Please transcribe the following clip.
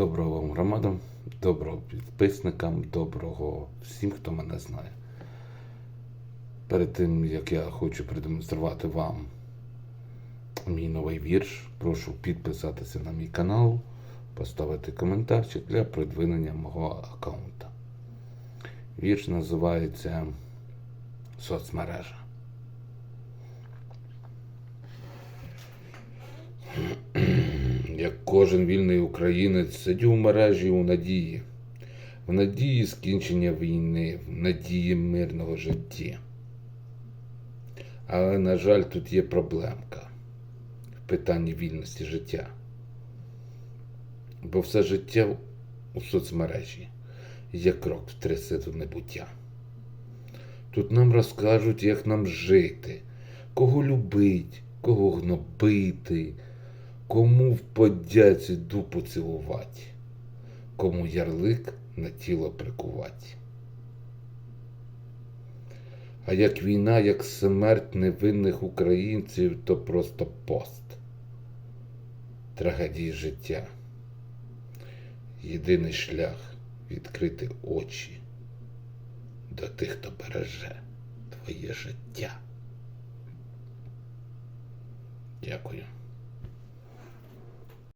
Доброго вам громадам, доброго підписникам, доброго всім, хто мене знає. Перед тим, як я хочу продемонструвати вам мій новий вірш, прошу підписатися на мій канал, поставити коментарчик для продвинення мого аккаунта. Вірш називається Соцмережа. Як кожен вільний українець сидю в мережі у надії, в надії скінчення війни, в надії мирного життя. Але, на жаль, тут є проблемка в питанні вільності життя. Бо все життя у соцмережі є крок в трясету небуття. Тут нам розкажуть, як нам жити, кого любить, кого гнобити, кому в подяці дупу цілувати, кому ярлик на тіло прикувати. А як війна, як смерть невинних українців, то просто пост. Трагедії життя. Єдиний шлях відкрити очі до тих, хто береже твоє життя. Дякую.